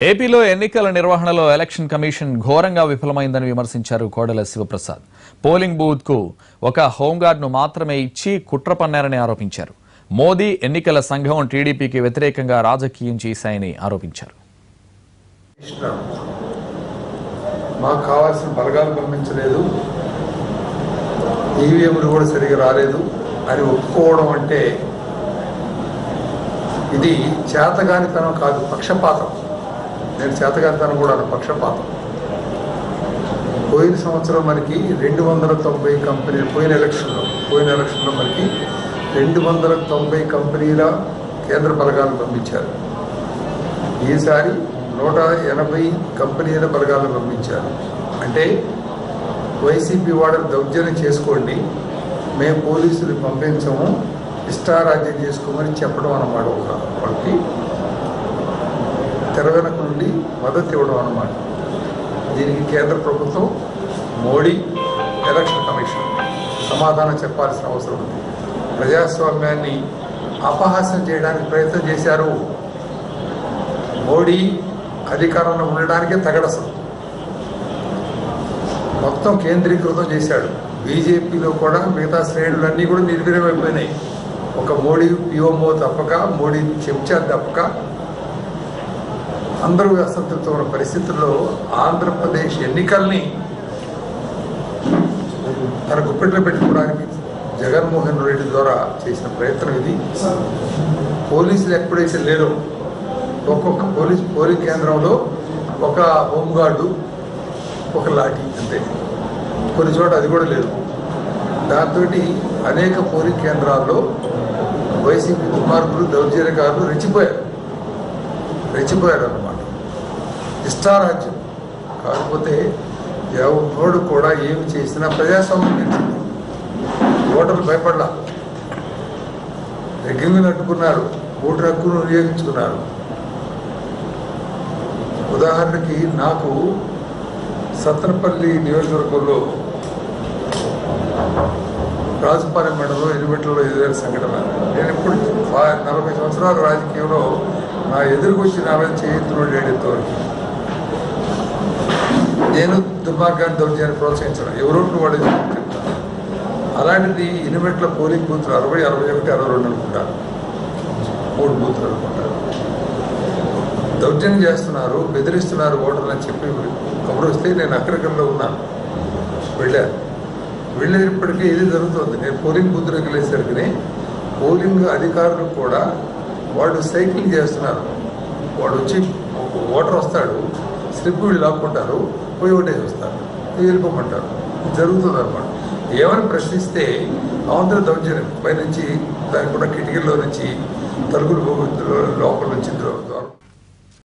ఏపీలో ఎన్నికల నిర్వహణలో ఎలక్షన్ కమిషన్ ఘోరంగా విఫలమైందని విమర్శించారు కోడెల శివప్రసాద్. పోలింగ్ బూత్కు ఒక హోంగార్డ్ను మాత్రమే ఇచ్చి కుట్ర పన్నారని ఆరోపించారు. మోదీ ఎన్నికల సంఘం టీడీపీకి వ్యతిరేకంగా రాజకీయం చేశాయని ఆరోపించారు. మాకు కావాల్సిన బలగాలు పంపించలేదు. ఈవీఎంలు కూడా సరిగా రాలేదు. అని ఒప్పుకోవడం అంటే ఇది చేతగానితనం కాదు పక్షపాతం. నేను చేతగానితనం కూడా పక్షపాతం. పోయిన సంవత్సరం మనకి రెండు వందల తొంభై కంపెనీలు పోయిన ఎలక్షన్లో పోయిన ఎలక్షన్లో మనకి రెండు వందల తొంభై కంపెనీల కేంద్ర బలగాలు పంపించారు. ఈసారి నూట ఎనభై కంపెనీల బలగాలను పంపించారు. అంటే వైసీపీ వాళ్ళని దౌర్జన్యం చేసుకోండి మేము పోలీసులు పంపించము ఇష్టారాజ్యం చేసుకోమని చెప్పడం అన్నమాట ఒక వాళ్ళకి. తెరవెనక నుండి మద్దతు ఇవ్వడం అన్నమాట. దీనికి కేంద్ర ప్రభుత్వం మోడీ ఎలక్షన్ కమిషన్ సమాధానం చెప్పాల్సిన అవసరం ఉంది. ప్రజాస్వామ్యాన్ని అపహాస్యం చేయడానికి ప్రయత్నం చేశారు. మోడీ అధికారంలో ఉండడానికే తగడసం మొత్తం కేంద్రీకృతం చేశాడు. బీజేపీలో కూడా మిగతా శ్రేణులన్నీ కూడా నిర్వీర్యమైపోయినాయి ఒక మోడీ పిఓమో తప్పక మోడీ చెంచా తప్పక అందరూ అసంతృప్తి ఉన్న పరిస్థితుల్లో ఆంధ్రప్రదేశ్ ఎన్నికల్ని తన గుప్పెట్లో పెట్టుకోవడానికి జగన్మోహన్ రెడ్డి ద్వారా చేసిన ప్రయత్నం ఇది. పోలీసులు ఎప్పుడైతే లేరో ఒక్కొక్క పోలీస్ పోలింగ్ కేంద్రంలో ఒక హోంగార్డు ఒక లాఠీ అంతే. కొన్ని చోట్ల అది కూడా లేదు. దాంతో అనేక పోలింగ్ కేంద్రాల్లో వైసీపీ దుర్మార్గులు దౌర్జన్యకారులు రెచ్చిపోయారు. రెచ్చిపోయారు అన్నమాట. ఇష్టారాజ్యం. కాకపోతే ఎవడు కూడా ఏమి చేసినా ప్రజాస్వామ్యం గెలిచింది ఓటర్లు భయపడలా. రెగ్గింగ్ అడ్డుకున్నారు ఓటు హక్కును వినియోగించుకున్నారు. ఉదాహరణకి నాకు సత్తనపల్లి నియోజకవర్గంలో రాజుపాలెం మండలంలో ఎలిమెంట్లో ఎదురైన సంఘటన. నేను ఇప్పుడు నలభై సంవత్సరాల రాజకీయంలో నా ఎదురుకొచ్చి నా మీద చేయించిన ఇంతవరకు నేను దుర్మార్గాన్ని దౌర్జన్యాన్ని ప్రోత్సహించడం ఎవరు వాడు చెప్తాను అలాంటిది ఇనిమెట్ల పోలింగ్ బూత్లు అరవై అరవై ఒకటి అరవై రెండు అనుకుంటారు. మూడు బూత్లు అనుకుంటారు. దౌర్జన్యం చేస్తున్నారు బెదిరిస్తున్నారు ఓటర్లు అని చెప్పి కబురు వస్తే నేను అక్రకంలో ఉన్నాను. వెళ్ళాను వెళ్ళేటప్పటికీ ఇది జరుగుతుంది. నేను పోలింగ్ బూత్ వెళ్ళేసరికి పోలింగ్ అధికారులు కూడా వాడు సైక్లింగ్ చేస్తున్నారు. వాడు వచ్చి ఒక ఓటర్ వస్తాడు. స్లిప్ వీళ్ళు లాక్కుంటారు. పోయి ఒకటే వస్తారు వెళ్ళిపోమంటారు జరుగుతుంది అనమాట ఏమని ప్రశ్నిస్తే అవతల దౌర్జన్యం. పైనుంచి దానికి కూడా కిటికీల్లో నుంచి తలుపులు లోపల నుంచి ద్వారా